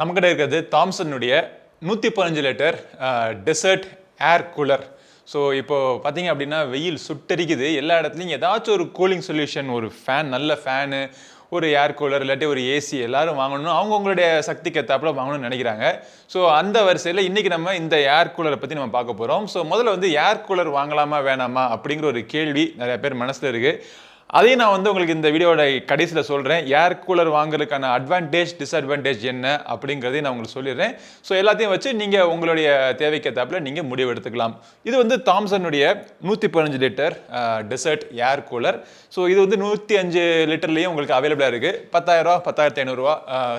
நம்மக்கிட்ட இருக்கிறது தாம்சனுடைய நூற்றி பதினஞ்சு litre desert air cooler so இப்போது பார்த்தீங்க அப்படின்னா வெயில் சுட்டரிக்குது. எல்லா இடத்துலையும் ஏதாச்சும் ஒரு கூலிங் சொல்யூஷன் ஒரு ஃபேன் நல்ல ஃபேனு ஒரு ஏர் கூலர் இல்லாட்டி ஒரு ஏசி எல்லோரும் வாங்கணும் அவங்கவுங்களுடைய சக்திக்கு ஏற்றாப்புல வாங்கணும்னு நினைக்கிறாங்க. ஸோ அந்த வரிசையில் இன்றைக்கி நம்ம இந்த ஏர் கூலரை பற்றி நம்ம பார்க்க போகிறோம் ஸோ முதல்ல வந்து ஏர் கூலர் வாங்கலாமா வேணாமா அப்படிங்கிற ஒரு கேள்வி நிறைய பேர் மனசில் இருக்குது அதையும் நான் வந்து உங்களுக்கு இந்த வீடியோட கடைசியில் சொல்கிறேன் ஏர் கூலர் வாங்குறதுக்கான அட்வான்டேஜ் டிஸ்அட்வான்டேஜ் என்ன அப்படிங்கிறதையும் நான் உங்களுக்கு சொல்லிடுறேன். ஸோ எல்லாத்தையும் வச்சு நீங்கள் உங்களுடைய தேவைக்கேற்றாப்புல நீங்கள் முடிவு எடுத்துக்கலாம். இது வந்து தாம்சனுடைய நூற்றி பதினஞ்சு litre desert air cooler so இது வந்து நூற்றி அஞ்சு லிட்டர்லேயும் உங்களுக்கு அவைலபிளாக இருக்குது பத்தாயிரரூவா பத்தாயிரத்தி ஐநூறுரூவா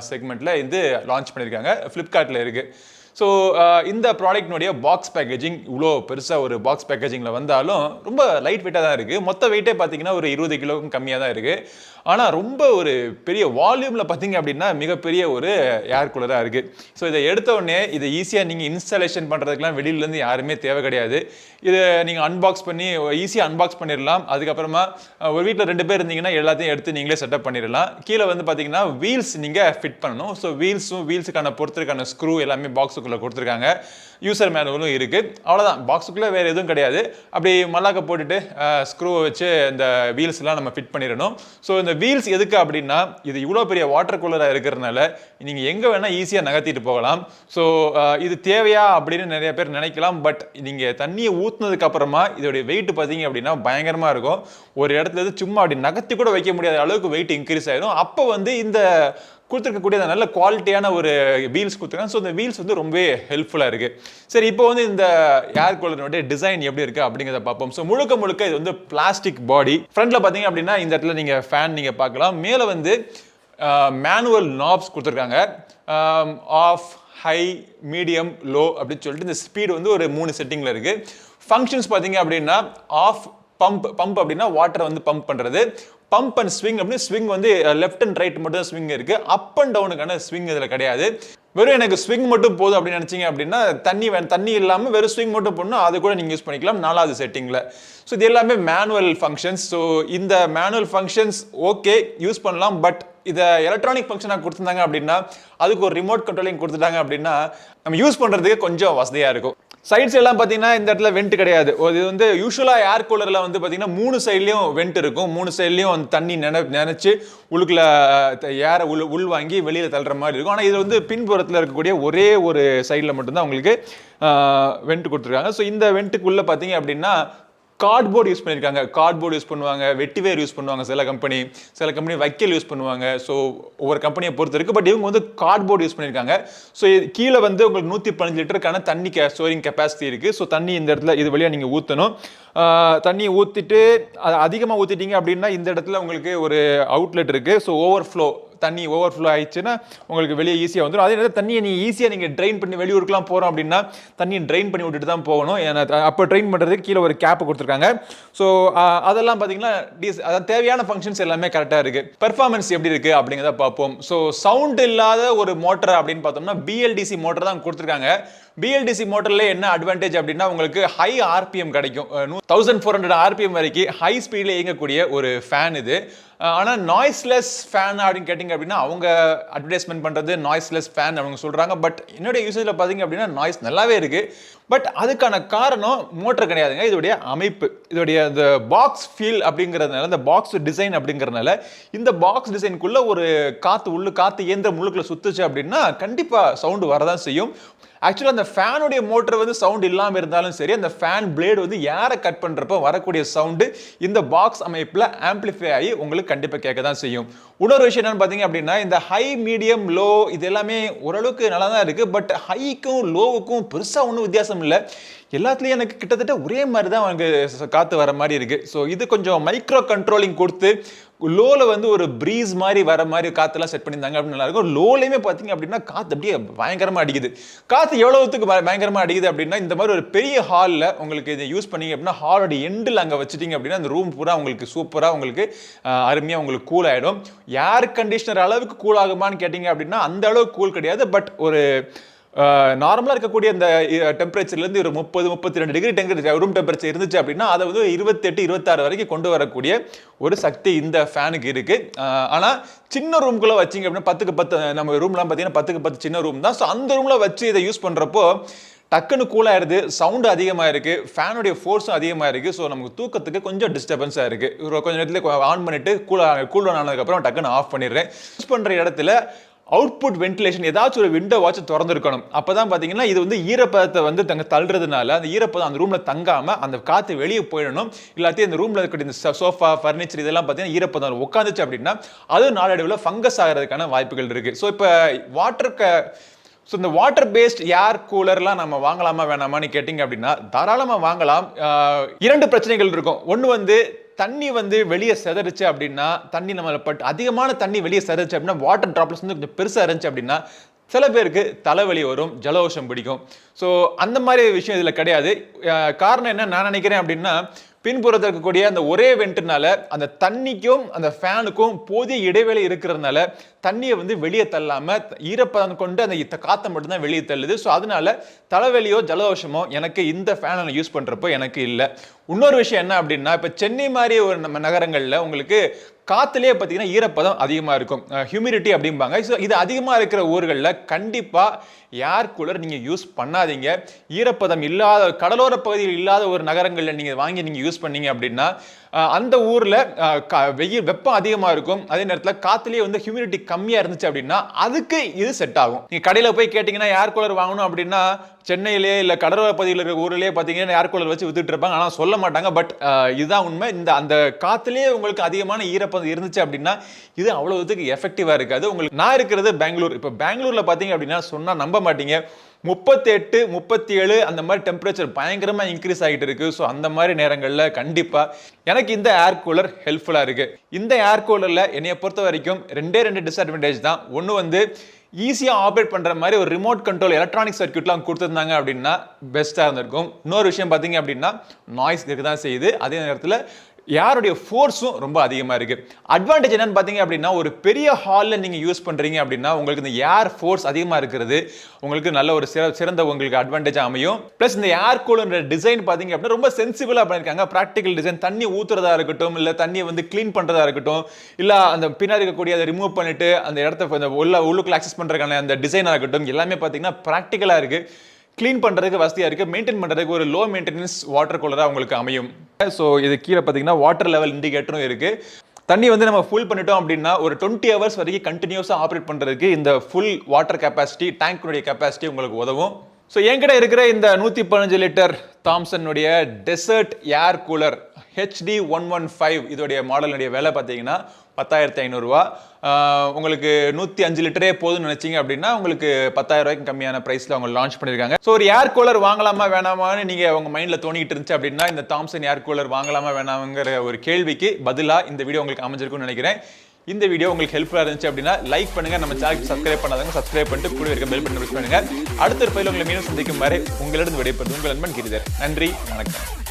செக்மெண்ட்டில் இது லான்ச் பண்ணியிருக்காங்க. ஃப்ளிப்கார்ட்டில் இருக்குது ஸோ uh, இந்த ப்ராடக்ட்னுடைய பாக்ஸ் பேக்கேஜிங் இவ்வளோ பெருசாக ஒரு பாக்ஸ் பேக்கேஜிங்கில் வந்தாலும் ரொம்ப லைட் வெயிட்டாக தான் இருக்குது மொத்த வெயிட்டே பார்த்தீங்கன்னா ஒரு இருபது கிலோக்கும் கம்மியாக தான் இருக்குது ஆனால் ரொம்ப ஒரு பெரிய வால்யூமில் பார்த்தீங்க அப்படின்னா மிகப்பெரிய ஒரு ஏர் கூலராக இருக்குது ஸோ இதை எடுத்த உடனே இதை ஈஸியாக நீங்கள் இன்ஸ்டாலேஷன் பண்ணுறதுக்குலாம் வெளியிலேருந்து யாருமே தேவை கிடையாது. இதை நீங்கள் அன்பாக்ஸ் பண்ணி ஈஸியாக அன்பாக்ஸ் பண்ணிடலாம் அதுக்கப்புறமா ஒரு வீட்டில் ரெண்டு பேர் இருந்தீங்கன்னா எல்லாத்தையும் எடுத்து நீங்களே செட்டப் பண்ணிடலாம் கீழே வந்து பார்த்தீங்கன்னா வீல்ஸ் நீங்கள் ஃபிட் பண்ணணும். ஸோ வீல்ஸும் வீல்ஸுக்கான பொறுத்தருக்கான ஸ்க்ரூ எல்லாமே பாக்ஸுக்கு பாக்ஸுக்குள்ளே கொடுத்துருக்காங்க. யூசர் மேனுவலும் இருக்குது அவ்வளோதான் பாக்ஸுக்குள்ளே வேறு எதுவும் கிடையாது. அப்படி மல்லாக்க போட்டுட்டு ஸ்க்ரூவை வச்சு இந்த வீல்ஸ்லாம் நம்ம ஃபிட் பண்ணிடணும். ஸோ இந்த வீல்ஸ் எதுக்கு அப்படின்னா இது இவ்வளோ பெரிய வாட்டர் கூலராக இருக்கிறதுனால நீங்கள் எங்கே வேணால் ஈஸியாக நகர்த்திட்டு போகலாம். ஸோ இது தேவையா அப்படின்னு நிறைய பேர் நினைக்கலாம். பட் நீங்கள் தண்ணியை ஊற்றுனதுக்கு அப்புறமா இதோடைய வெயிட் பார்த்தீங்க அப்படின்னா பயங்கரமாக இருக்கும். ஒரு இடத்துல சும்மா அப்படி நகர்த்தி கூட வைக்க முடியாத அளவுக்கு வெயிட் இன்க்ரீஸ் ஆகிடும் அப்போ வந்து இந்த கொடுத்துருக்கக்கூடிய அந்த நல்ல குவாலிட்டியான ஒரு வீல்ஸ் கொடுத்துருக்காங்க. ஸோ இந்த வீல்ஸ் வந்து ரொம்பவே ஹெல்ப்ஃபுல்லாக இருக்குது சரி இப்போ வந்து இந்த ஏர் கூலரினுடைய டிசைன் எப்படி இருக்குது அப்படிங்கிறத பார்ப்போம். ஸோ முழுக்க முழுக்க இது வந்து பிளாஸ்டிக் பாடி ஃப்ரண்ட்டில் பார்த்தீங்க அப்படின்னா இந்த இடத்துல நீங்கள் ஃபேன் நீங்கள் பார்க்கலாம். மேலே வந்து மேனுவல் நாப்ஸ் கொடுத்துருக்காங்க. ஆஃப் ஹை மீடியம் லோ அப்படின்னு சொல்லிட்டு இந்த ஸ்பீடு வந்து ஒரு மூணு செட்டிங்கில் இருக்குது ஃபங்க்ஷன்ஸ் பார்த்தீங்க அப்படின்னா ஆஃப் பம்ப் பம்ப் அப்படின்னா வாட்டரை வந்து பம்ப் பண்ணுறது பம்ப் அண்ட் ஸ்விங் அப்படின்னு ஸ்விங் வந்து லெஃப்ட் அண்ட் ரைட் மட்டும் தான் ஸ்விங் இருக்குது அப் அண்ட் டவுனுக்கான ஸ்விங் இதில் கிடையாது. வெறும் எனக்கு ஸ்விங் மட்டும் போதும் அப்படின்னு நினச்சிங்க அப்படின்னா தண்ணி வே தண்ணி இல்லாமல் வெறும் ஸ்விங் மட்டும் போடணும் அது கூட நீங்கள் யூஸ் பண்ணிக்கலாம். நாலாவது செட்டிங்கில் ஸோ இது எல்லாமே மேனுவல் ஃபங்க்ஷன்ஸ் ஸோ இந்த மேனுவல் ஃபங்க்ஷன்ஸ் ஓகே யூஸ் பண்ணலாம். பட் இதை எலக்ட்ரானிக் ஃபங்க்ஷனாக கொடுத்துருந்தாங்க அப்படின்னா அதுக்கு ஒரு ரிமோட் கண்ட்ரோலிங் கொடுத்துட்டாங்க அப்படின்னா நம்ம யூஸ் பண்ணுறதுக்கு கொஞ்சம் வசதியாக இருக்கும். சைட்ஸ் எல்லாம் பார்த்தீங்கன்னா இந்த இடத்துல வெண்ட் கிடையாது. இது வந்து யூஸ்வலாக ஏர் கூலரில் வந்து பார்த்தீங்கன்னா மூணு சைட்லேயும் வெண்ட் இருக்கும். மூணு சைட்லேயும் வந்து தண்ணி நினை நினச்சி உள்ளுக்குள்ள ஏரை உள் உள் வாங்கி வெளியில் தள்ளுற மாதிரி இருக்கும். ஆனால் இது வந்து பின்புறத்தில் இருக்கக்கூடிய ஒரே ஒரு சைடில் மட்டும்தான் உங்களுக்கு வெண்ட் கொடுத்துருக்காங்க. ஸோ இந்த வெண்ட்டுக்குள்ளே பார்த்தீங்க அப்படின்னா கார்ட்போர்டு யூஸ் பண்ணியிருக்காங்க கார்ட்போர்டு யூஸ் பண்ணுவாங்க வெட்டிவேர் யூஸ் பண்ணுவாங்க சில கம்பெனி சில கம்பெனி வைக்கல் யூஸ் பண்ணுவாங்க. ஸோ ஒவ்வொரு கம்பெனியை பொறுத்து இருக்குது பட் இவங்க வந்து கார்ட்போர்டு யூஸ் பண்ணியிருக்காங்க ஸோ கீழே வந்து உங்களுக்கு நூற்றி பதினஞ்சு லிட்டருக்கான தண்ணி கே ஸ்டோரிங் கெப்பாசிட்டி இருக்குது ஸோ தண்ணி இந்த இடத்துல இது வழியாக நீங்கள் ஊற்றணும் தண்ணியை ஊற்றிட்டு அதிகமாக ஊற்றிட்டீங்க அப்படின்னா இந்த இடத்துல உங்களுக்கு ஒரு அவுட்லெட் இருக்குது ஸோ ஓவர் ஃப்ளோ தண்ணி ஓவர் ஃப்ளோ ஆயிடுச்சுன்னா உங்களுக்கு வெளியே ஈஸியாக வந்துடும் அதே நேரத்தில் தண்ணியை நீங்கள் ஈஸியாக நீங்கள் ட்ரெயின் பண்ணி வெளியூருக்குலாம் போகிறோம் அப்படின்னா தண்ணியை ட்ரெயின் பண்ணி விட்டுட்டு தான் போகணும். ஏன்னா அப்போ ட்ரெயின் பண்ணுறதுக்கு கீழே ஒரு கேப் கொடுத்துருக்காங்க. ஸோ அதெல்லாம் பார்த்தீங்கன்னா டீஸ் அதான் தேவையான ஃபங்க்ஷன்ஸ் எல்லாமே கரெக்டாக இருக்குது பெர்ஃபார்மன்ஸ் எப்படி இருக்குது அப்படிங்கிறத பார்ப்போம் ஸோ சவுண்ட் இல்லாத ஒரு மோட்டர் அப்படின்னு பார்த்தோம்னா பிஎல்டிசி மோட்டர் தான் கொடுத்துருக்காங்க. பிஎல்டிசி மோட்டரில் என்ன அட்வான்டேஜ் அப்படின்னா உங்களுக்கு ஹை ஆர்பிஎம் கிடைக்கும். தௌசண்ட் ஃபோர் ஹண்ட்ரட் ஆர்பிஎம் வரைக்கும் ஹை ஸ்பீடில் இயங்கக்கூடிய ஒரு ஃபேன் இது. ஆனால் நாய்ஸ்லெஸ் ஃபேன் அப்படின்னு கேட்டிங்க அப்படின்னா அவங்க அட்வர்டைஸ்மெண்ட் பண்ணுறது நாய்ஸ்லெஸ் ஃபேன் அவங்க சொல்கிறாங்க பட் என்னுடைய யூசேஜில் பார்த்தீங்க அப்படின்னா நாய்ஸ் நல்லாவே இருக்குது பட் அதுக்கான காரணம் மோட்டர் கிடையாதுங்க. இதோடைய அமைப்பு. இதோடைய இந்த பாக்ஸ் ஃபீல் அப்படிங்கிறதுனால இந்த பாக்ஸ் டிசைன் அப்படிங்கிறதுனால இந்த பாக்ஸ் டிசைனுக்குள்ளே ஒரு காற்று உள்ளு காற்று இயந்திரம் முழுக்கில் சுத்துச்சு அப்படின்னா கண்டிப்பாக சவுண்டு வரதான் செய்யும். ஆக்சுவலாக அந்த ஃபேனுடைய மோட்டர் வந்து சவுண்ட் இல்லாமல் இருந்தாலும் சரி அந்த ஃபேன் பிளேடு வந்து ஏரை கட் பண்ணுறப்போ வரக்கூடிய சவுண்டு இந்த பாக்ஸ் அமைப்பில் ஆம்ப்ளிஃபை ஆகி உங்களுக்கு கண்டிப்பாக கேட்க தான் செய்யும். இன்னொரு விஷயம் என்னன்னு பார்த்தீங்க அப்படின்னா இந்த ஹை மீடியம் லோ இது எல்லாமே ஓரளவுக்கு நல்லா தான் இருக்குது பட் ஹைக்கும் லோவுக்கும் பெருசாக ஒன்றும் வித்தியாசம் இல்லை. எல்லாத்துலேயும் எனக்கு கிட்டத்தட்ட ஒரே மாதிரி தான் எனக்கு காற்று வர மாதிரி இருக்குது ஸோ இது கொஞ்சம் மைக்ரோ கண்ட்ரோலிங் கொடுத்து லோவில் வந்து ஒரு ப்ரீஸ் மாதிரி வர மாதிரி காற்றுலாம் செட் பண்ணியிருந்தாங்க அப்படின்னு நல்லாயிருக்கும் லோலையுமே பார்த்தீங்க அப்படின்னா காற்று அப்படியே பயங்கரமாக அடிக்குது. காற்று எவ்வளோத்துக்கு பயங்கரமாக அடிக்குது அப்படின்னா இந்த மாதிரி ஒரு பெரிய ஹாலில் உங்களுக்கு இதை யூஸ் பண்ணீங்க அப்படின்னா ஹாலோட எண்டில் அங்கே வச்சுட்டிங்க அப்படின்னா அந்த ரூம் பூரா உங்களுக்கு சூப்பராக உங்களுக்கு அருமையாக உங்களுக்கு கூல் ஆகிடும் ஏர் கண்டிஷனர் அளவுக்கு கூல் ஆகுமான்னு கேட்டிங்க அப்படின்னா அந்த அளவுக்கு கூல் கிடையாது. பட் ஒரு நார்மலாக இருக்கக்கூடிய அந்த டெம்பரேச்சர்லேருந்து ஒரு முப்பது முப்பத்தி ரெண்டு டிகிரி டெம்பரேச்சர் ரூம் டெம்பரேச்சர் இருந்துச்சு அப்படின்னா அதை வந்து இருபத்தெட்டு இருபத்தாறு வரைக்கும் கொண்டு வரக்கூடிய ஒரு சக்தி இந்த ஃபேனுக்கு இருக்குது ஆனால் சின்ன ரூம்குள்ள வச்சிங்க அப்படின்னா பத்துக்கு பத்து நம்ம ரூம்லாம் பார்த்தீங்கன்னா பத்துக்கு பத்து சின்ன ரூம் தான். ஸோ அந்த ரூமில் வச்சு இதை யூஸ் பண்ணுறப்போ டக்குன்னு கூல் சவுண்டு அதிகமாக இருக்குது ஃபேனுடைய ஃபோர்ஸும் அதிகமாக இருக்குது ஸோ நமக்கு தூக்கத்துக்கு கொஞ்சம் டிஸ்டர்பன்ஸாக இருக்குது ஒரு கொஞ்ச நேரத்தில் ஆன் பண்ணிவிட்டு கூல் கூல் ஆன் ஆனதுக்கப்புறம் டக்குன்னு ஆஃப் பண்ணிடுறேன். யூஸ் பண்ணுற இடத்துல அவுட்புட் வென்டிலேஷன் ஏதாச்சும் ஒரு விண்டோ வாட்ச் திறந்துருக்கணும். அப்பதான் பார்த்தீங்கன்னா இது வந்து ஈரப்பதத்தை வந்து தங்க தள்ளுறதுனால அந்த ஈரப்பதம் அந்த ரூமில் தங்காமல் அந்த காற்று வெளியே போயிடணும். இல்லாத்தையும் இந்த ரூமில் இருக்கிற இந்த சோஃபா ஃபர்னிச்சர் இதெல்லாம் பார்த்தீங்கன்னா ஈரப்பதம் உட்காந்துச்சு அப்படின்னா அது நாளடைவில் ஃபங்கஸ் ஆகிறதுக்கான வாய்ப்புகள் இருக்குது ஸோ இப்போ வாட்டர் ஸோ இந்த வாட்டர் பேஸ்ட் ஏர் கூலர்லாம் நம்ம வாங்கலாமா வேணாமான்னு கேட்டிங்க அப்படின்னா தாராளமாக வாங்கலாம். இரண்டு பிரச்சனைகள் இருக்கும். ஒன்று வந்து தண்ணி வந்து வெளியே செதறிச்சு அப்படின்னா தண்ணி நம்மளை பட் அதிகமான தண்ணி வெளியே செதறிச்சு அப்படின்னா வாட்டர் ட்ராப்லெட்ஸ் வந்து கொஞ்சம் பெருசாக இருந்துச்சு அப்படின்னா சில பேருக்கு தலைவலி வரும் ஜலதோஷம் பிடிக்கும். ஸோ அந்த மாதிரி விஷயம் இதில் கிடையாது. காரணம் என்ன நான் நினைக்கிறேன் அப்படின்னா பின்புறத்தில் இருக்கக்கூடிய அந்த ஒரே வெண்ட்டுனால அந்த தண்ணிக்கும் அந்த ஃபேனுக்கும் போதிய இடைவெளி இருக்கிறதுனால தண்ணியை வந்து வெளியே தள்ளாமல் ஈரப்பதம் கொண்டு அந்த இத்த காற்றை மட்டும்தான் வெளியே தள்ளுது. ஸோ அதனால தலைவலியோ ஜலதோஷமோ எனக்கு இந்த ஃபேனை யூஸ் பண்ணுறப்போ எனக்கு இல்லை. இன்னொரு விஷயம் என்ன அப்படின்னா இப்போ சென்னை மாதிரி ஒரு நம்ம நகரங்களில் உங்களுக்கு காத்துலேயே பார்த்தீங்கன்னா ஈரப்பதம் அதிகமாக இருக்கும். ஹியூமிடிட்டி அப்படிம்பாங்க. ஸோ இது அதிகமாக இருக்கிற ஊர்களில் கண்டிப்பாக ஏர் கூலர் நீங்கள் யூஸ் பண்ணாதீங்க. ஈரப்பதம் இல்லாத கடலோர பகுதியில் இல்லாத ஒரு நகரங்களில் நீங்கள் வாங்கி நீங்கள் யூஸ் பண்ணீங்க அப்படின்னா அந்த ஊரில் வெயில் வெப்பம் அதிகமாக இருக்கும். அதே நேரத்தில் காற்றுலேயே வந்து ஹியூமிடிட்டி கம்மியாக இருந்துச்சு அப்படின்னா அதுக்கு இது செட் ஆகும். நீங்கள் கடையில் போய் கேட்டிங்கன்னா ஏர் கூலர் வாங்கணும் அப்படின்னா சென்னையிலே இல்லை கடலோர பகுதியில் இருக்கிற ஊர்லேயே பார்த்தீங்கன்னா ஏர் கூலர் வச்சு வித்துட்டு இருப்பாங்க. ஆனால் சொல்ல மாட்டாங்க. பட் இதுதான் உண்மை. இந்த அந்த காற்றுலேயே உங்களுக்கு அதிகமான ஈரப்பதம் இருந்துச்சு அப்படின்னா இது அவ்வளோ இதுக்கு எஃபெக்டிவாக இருக்காது. உங்களுக்கு நான் இருக்கிறது பெங்களூர். இப்போ பெங்களூரில் பார்த்தீங்க அப்படின்னா சொன்னால் நம்ப மாட்டீங்க. முப்பத்தெட்டு முப்பத்தி ஏழு அந்த மாதிரி டெம்பரேச்சர் பயங்கரமாக இன்க்ரீஸ் ஆகிட்டு இருக்குது ஸோ அந்த மாதிரி நேரங்களில் கண்டிப்பாக எனக்கு இந்த ஏர் கூலர் ஹெல்ப்ஃபுல்லாக இருக்குது இந்த ஏர் கூலரில் என்னையை பொறுத்த வரைக்கும் ரெண்டே ரெண்டு டிஸ்அட்வான்டேஜ் தான். ஒன்று வந்து ஈஸியாக ஆப்ரேட் பண்ணுற மாதிரி ஒரு ரிமோட் கண்ட்ரோல் எலக்ட்ரானிக் சர்க்யூட்லாம் கொடுத்துருந்தாங்க அப்படின்னா பெஸ்ட்டாக இருந்திருக்கும். இன்னொரு விஷயம் பார்த்தீங்க அப்படின்னா நாய்ஸ் இருக்க தான் செய்யுது. அதே நேரத்தில் யாருடைய ஃபோர்ஸும் ரொம்ப அதிகமாக இருக்குது அட்வான்டேஜ் என்னென்னு பார்த்தீங்க அப்படின்னா ஒரு பெரிய ஹாலில் நீங்கள் யூஸ் பண்ணுறீங்க அப்படின்னா உங்களுக்கு இந்த ஏர் ஃபோர்ஸ் அதிகமாக இருக்கிறது உங்களுக்கு நல்ல ஒரு சிற சிறந்த உங்களுக்கு அட்வான்டேஜ் அமையும். ப்ளஸ் இந்த ஏர் கூலுன்ற டிசைன் பார்த்தீங்க அப்படின்னா ரொம்ப சென்சிபிளாக பண்ணியிருக்காங்க ப்ராக்டிக்கல் டிசைன் தண்ணி ஊற்றுறதா இருக்கட்டும் இல்லை தண்ணியை வந்து க்ளீன் பண்ணுறதா இருக்கட்டும் இல்லை அந்த பின்னாடி இருக்கக்கூடிய அதை ரிமூவ் பண்ணிட்டு அந்த இடத்த அந்த உள்ள உள்ளுக்குள்ள ஆக்சஸ் பண்ணுறதுக்கான அந்த டிசைனாக இருக்கட்டும் எல்லாமே பார்த்தீங்கன்னா ப்ராக்டிக்கலாக இருக்குது க்ளீன் பண்ணுறதுக்கு வசதியாக இருக்குது மெயின்டைன் பண்ணுறதுக்கு ஒரு லோ மெயின்டெனன்ஸ் வாட்டர் கூலராக உங்களுக்கு அமையும். ஸோ இது கீழே பார்த்தீங்கன்னா வாட்டர் லெவல் இண்டிகேட்டரும் இருக்குது தண்ணி வந்து நம்ம ஃபுல் பண்ணிட்டோம் அப்படின்னா ஒரு டுவெண்ட்டி ஹவர்ஸ் வரைக்கும் கண்டினியூஸாக ஆப்ரேட் பண்ணுறதுக்கு இந்த ஃபுல் வாட்டர் கெப்பாசிட்டி டேங்க்குடைய கெப்பாசிட்டி உங்களுக்கு உதவும். ஸோ என்கிட்ட இருக்கிற இந்த நூற்றி பதினஞ்சு litre தாம்சனுடைய desert air cooler HD one one five இதோடைய மாடலுடைய விலை பார்த்தீங்கன்னா பத்தாயிரத்தி ஐநூறுரூவா உங்களுக்கு நூற்றி அஞ்சு லிட்டரே போதும்னு நினச்சிங்க அப்படின்னா உங்களுக்கு பத்தாயிரம் ரூபாய்க்கு கம்மியான ப்ரைஸில் அவங்க லான்ச் பண்ணியிருக்காங்க ஸோ ஒரு ஏர் கூலர் வாங்கலாமா வேணாமான்னு நீங்கள் உங்கள் மைண்டில் தோணிக்கிட்டு இருந்துச்சு அப்படின்னா இந்த தாம்சன் ஏர் கூலர் வாங்கலாமா வேணாமாங்கிற ஒரு கேள்விக்கு பதிலாக இந்த வீடியோ உங்களுக்கு அமைஞ்சிருக்கும்னு நினைக்கிறேன். இந்த வீடியோ உங்களுக்கு ஹெல்ப்ஃபுல்லாக இருந்துச்சு அப்படின்னா லைக் பண்ணுங்க. நம்ம சேனல் சப்ஸ்கிரைப் பண்ணாதவங்க சப்ஸ்கிரைப் பண்ணிட்டு கூட இருக்க பெல் பட்டன் ப்ரெஸ் பண்ணுங்க. அடுத்த ஒரு உங்களை மீண்டும் சந்திக்கும் வரை உங்களிடம் விடைபெறுது உங்கள் நண்பன் கிரிதர். நன்றி வணக்கம்.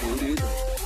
What?